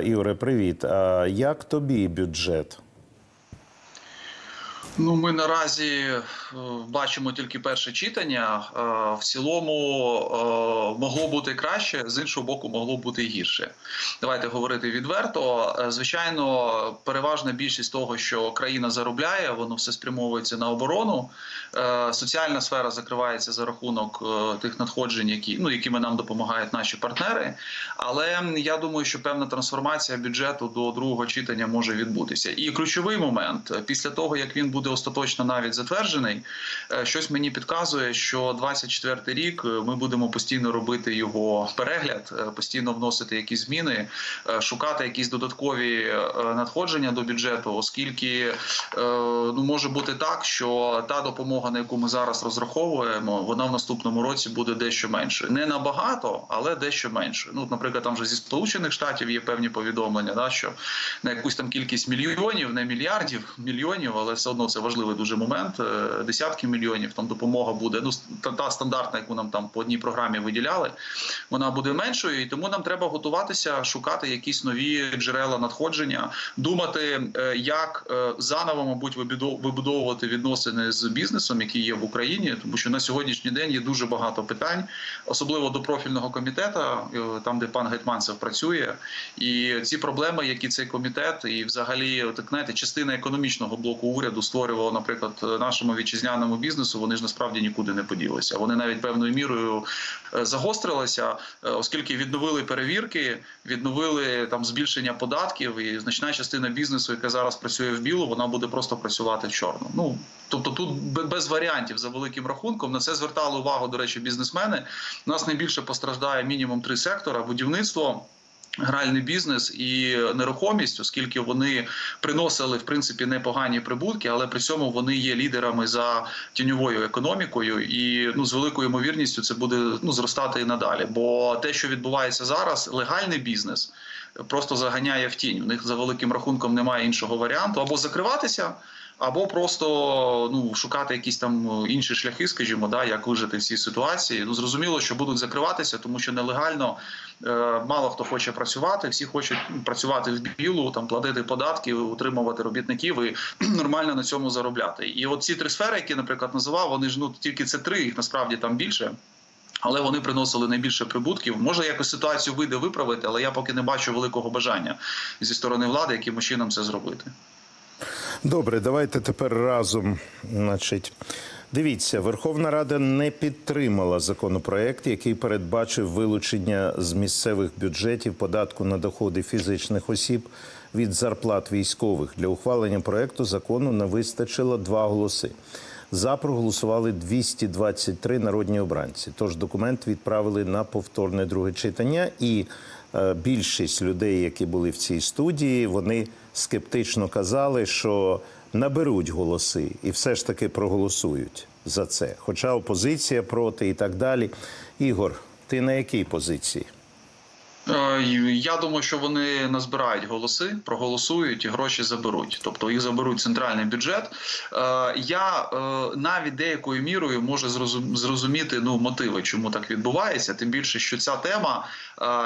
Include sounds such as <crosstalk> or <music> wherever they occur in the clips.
Ігоре, привіт. Як тобі бюджет? Ну, ми наразі е, бачимо тільки перше читання. Е, В цілому е, могло бути краще, з іншого боку, могло бути гірше. Давайте говорити відверто. Звичайно, переважна більшість того, що країна заробляє, воно все спрямовується на оборону. Соціальна сфера закривається за рахунок тих надходжень, які ну якими нам допомагають наші партнери. Але я думаю, що певна трансформація бюджету до другого читання може відбутися. І ключовий момент після того, як він буде остаточно навіть затверджений, е, щось мені підказує, що 24 рік е, ми будемо постійно робити його перегляд, е, постійно вносити якісь зміни, шукати якісь додаткові надходження до бюджету, оскільки ну може бути так, що та допомога, на яку ми зараз розраховуємо, вона в наступному році буде дещо меншою. Не набагато, але дещо меншою. Ну, наприклад, там вже зі сполучених штатів є певні повідомлення, да, що на якусь там кількість мільйонів, не мільярдів, мільйонів, але все одно це важливий дуже момент. е, Десятки мільйонів там допомога буде. Ну та, та стандартна, яку нам там по одній програмі виділяли, вона буде меншою, і тому нам треба готуватися, шукати якісь нові джерела надходження, думати, е, як е, заново, мабуть, вибудов- вибудовувати відносини з бізнесом, які є в Україні, тому що на сьогоднішній день є дуже багато питань, особливо до профільного комітету, там де пан Гетманцев працює, і ці проблеми, які цей комітет, і взагалі, так знаєте, частина економічного блоку уряду створювала, наприклад, нашому вітчизняному бізнесу, вони ж насправді нікуди не поділися. Вони навіть певною мірою е, загострилися, е, оскільки відновили перевірки, відновили там збільшення податків, і значна частина бізнесу, яка зараз працює в білу, вона буде просто працювати в чорну. Ну тобто тут бе- без варіантів за великим рахунком. На це звертали увагу, до речі, бізнесмени. У нас найбільше постраждає мінімум три сектора: будівництво. Гральний бізнес і нерухомість, оскільки вони приносили в принципі непогані прибутки, але при цьому вони є лідерами за тіньовою економікою, і ну з великою ймовірністю це буде ну зростати і надалі. Бо те, що відбувається зараз, легальний бізнес просто заганяє в тінь. В них за великим рахунком немає іншого варіанту або закриватися. Або просто ну шукати якісь там інші шляхи, скажімо, да, як вижити в цій ситуації. Ну зрозуміло, що будуть закриватися, тому що нелегально е, мало хто хоче працювати. Всі хочуть працювати в білу, там платити податки, утримувати робітників і <clears throat> нормально на цьому заробляти. І от ці три сфери, які, наприклад, називав, вони ж ну тільки це три, їх насправді там більше. Але вони приносили найбільше прибутків. Може якось ситуацію вийде виправити, але я поки не бачу великого бажання зі сторони влади, яким чином це зробити. Добре, давайте тепер разом. Значить, дивіться, Верховна Рада не підтримала законопроект, який передбачив вилучення з місцевих бюджетів податку на доходи фізичних осіб від зарплат військових. Для ухвалення проекту закону не вистачило два голоси. За проголосували 223 народні обранці. Тож документ відправили на повторне друге читання, і е, більшість людей, які були в цій студії, вони скептично казали, що наберуть голоси і все ж таки проголосують за це. Хоча опозиція проти і так далі. Ігор, ти на якій позиції? Е, Я думаю, що вони назбирають голоси, проголосують і гроші заберуть. Тобто їх заберуть центральний бюджет. Е, Я е, навіть деякою мірою можу зрозуміти ну мотиви, чому так відбувається. Тим більше, що ця тема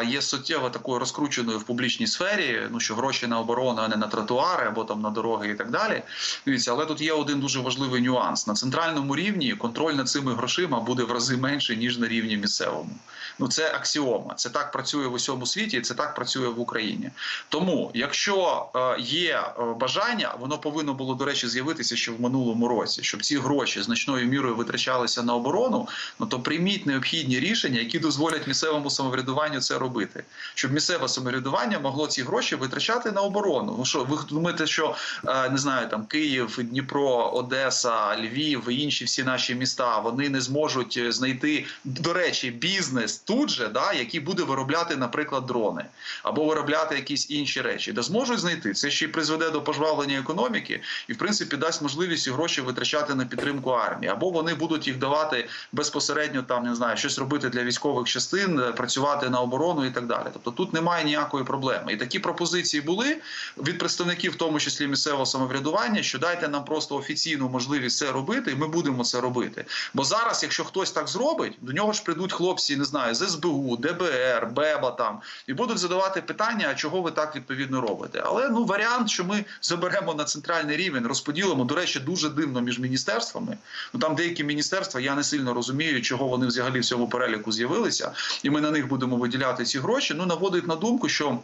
є суттєво такою розкрученою в публічній сфері. Ну що гроші на оборону, а не на тротуари або там на дороги і так далі. Дивіться, але тут є один дуже важливий нюанс на центральному рівні. Контроль над цими грошима буде в рази менше ніж на рівні місцевому. Ну це аксіома. Це так працює в усьому світі, і це так працює в Україні. Тому, якщо е, є е, бажання, воно повинно було до речі з'явитися ще в минулому році, щоб ці гроші значною мірою витрачалися на оборону. Ну то прийміть необхідні рішення, які дозволять місцевому самоврядуванню це робити, щоб місцеве самоврядування могло ці гроші витрачати на оборону. Ну що ви думаєте, що е, не знаю, там Київ, Дніпро, Одеса, Львів інші всі наші міста вони не зможуть знайти до речі бізнес тут же, да, який буде виробляти, наприклад, дрони або виробляти якісь інші речі, де зможуть знайти це ще й призведе до пожвавлення економіки, і в принципі дасть можливість ці гроші витрачати на підтримку армії, або вони будуть їх давати безпосередньо там, не знаю, щось робити для військових частин, е, працювати на оборону і так далі. Тобто тут немає ніякої проблеми. І такі пропозиції були від представників, в тому числі місцевого самоврядування, що дайте нам просто офіційну можливість це робити, і ми будемо це робити. Бо зараз, якщо хтось так зробить, до нього ж прийдуть хлопці, не знаю, з СБУ, ДБР, БЕБа, там і будуть задавати питання, а чого ви так відповідно робите. Але ну варіант, що ми заберемо на центральний рівень, розподілимо. До речі, дуже дивно між міністерствами. Ну там деякі міністерства, я не сильно розумію, чого вони взагалі в цьому переліку з'явилися, і ми на них будемо виділяти ці гроші. Ну наводить на думку, що.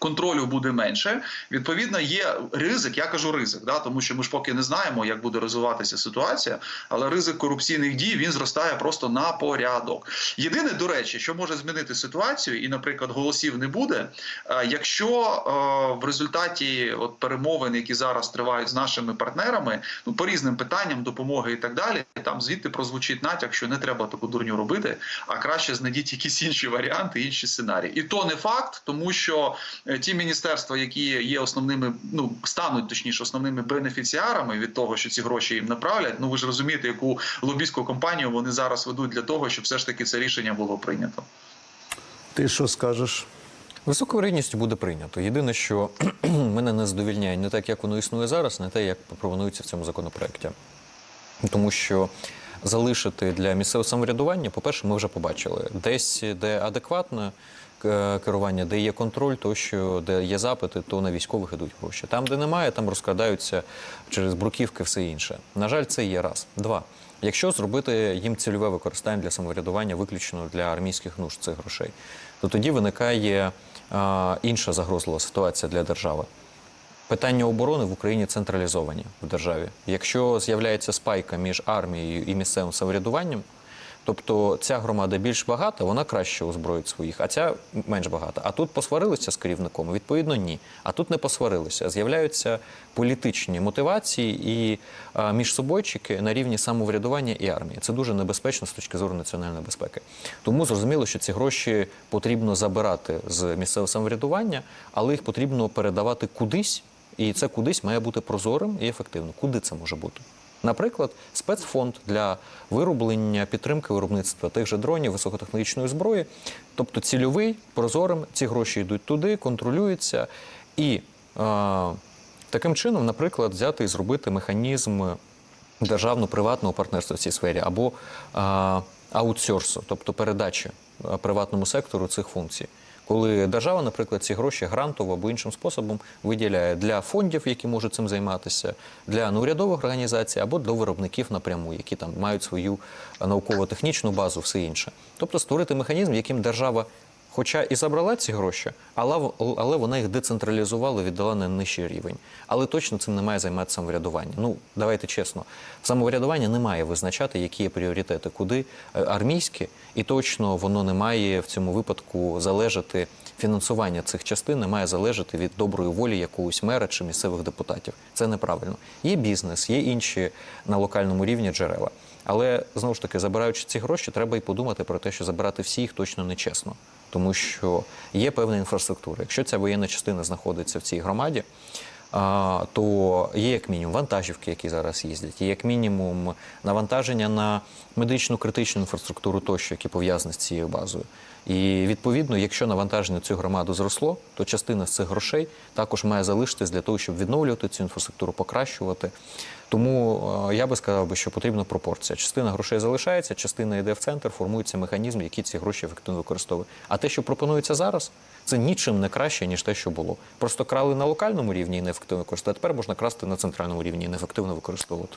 Контролю буде менше. Відповідно, є ризик. Я кажу ризик, да, тому що ми ж поки не знаємо, як буде розвиватися ситуація. Але ризик корупційних дій він зростає просто на порядок. Єдине, до речі, що може змінити ситуацію, і, наприклад, голосів не буде. е, Якщо е, в результаті от перемовин, які зараз тривають з нашими партнерами, ну по різним питанням допомоги і так далі, там звідти прозвучить натяк, що не треба таку дурню робити, а краще знайдіть якісь інші варіанти, інші сценарії. І то не факт, тому що ті міністерства, які є основними, ну стануть точніше основними бенефіціарами від того, що ці гроші їм направлять. Ну ви ж розумієте, яку лобістську кампанію вони зараз ведуть для того, щоб все ж таки це рішення було прийнято. Ти що скажеш? Високою вірогідністю буде прийнято. Єдине, що <clears throat> мене не задовільняє не так, як воно існує зараз, не те, як пропонується в цьому законопроекті. Тому що залишити для місцевого самоврядування, по-перше, ми вже побачили, десь, де адекватне е, керування, де є контроль, то що де є запити, то на військових ідуть гроші. Там, де немає, там розкрадаються через бруківки, все інше. На жаль, це є раз. Два. Якщо зробити їм цільове використання для самоврядування виключно для армійських нужд цих грошей, то тоді виникає інша загрозлива ситуація для держави. Питання оборони в Україні централізовані в державі. Якщо з'являється спайка між армією і місцевим самоврядуванням, тобто ця громада більш багата, вона краще озброїть своїх, а ця менш багата. А тут посварилися з керівником? Відповідно, ні. А тут не посварилися. З'являються політичні мотивації і міжсобойчики на рівні самоврядування і армії. Це дуже небезпечно з точки зору національної безпеки. Тому зрозуміло, що ці гроші потрібно забирати з місцевого самоврядування, але їх потрібно передавати кудись. І це кудись має бути прозорим і ефективним. Куди це може бути? Наприклад, спецфонд для вироблення підтримки виробництва тих же дронів, високотехнологічної зброї, тобто цільовий, прозорим, ці гроші йдуть туди, контролюються. І е, таким чином, наприклад, взяти і зробити механізм державно-приватного партнерства в цій сфері або е, аутсорсу, тобто передачі е, приватному сектору цих функцій. Коли держава, наприклад, ці гроші грантово або іншим способом виділяє для фондів, які можуть цим займатися, для неурядових організацій або для виробників напряму, які там мають свою науково-технічну базу, все інше. Тобто створити механізм, яким держава, хоча і забрала ці гроші, але, але вона їх децентралізувала, віддала на нижчий рівень. Але точно цим не має займатися самоврядування. Ну давайте чесно, самоврядування не має визначати, які є пріоритети, куди е, армійські, і точно воно не має в цьому випадку залежати. Фінансування цих частин не має залежати від доброї волі якогось мера чи місцевих депутатів. Це неправильно. Є бізнес, є інші на локальному рівні джерела. Але знову ж таки, забираючи ці гроші, треба і подумати про те, що забирати всі їх точно нечесно, тому що є певна інфраструктура. Якщо ця воєнна частина знаходиться в цій громаді, то є як мінімум вантажівки, які зараз їздять, є як мінімум навантаження на медичну критичну інфраструктуру тощо, які пов'язані з цією базою. І відповідно, якщо навантаження на цю громаду зросло, то частина з цих грошей також має залишитись для того, щоб відновлювати цю інфраструктуру, покращувати. Тому е, я би сказав би, що потрібна пропорція. Частина грошей залишається, частина йде в центр, формується механізм, який ці гроші ефективно використовує. А те, що пропонується зараз, це нічим не краще, ніж те, що було. Просто крали на локальному рівні і неефективно використовувати. Тепер можна красти на центральному рівні і неефективно використовувати.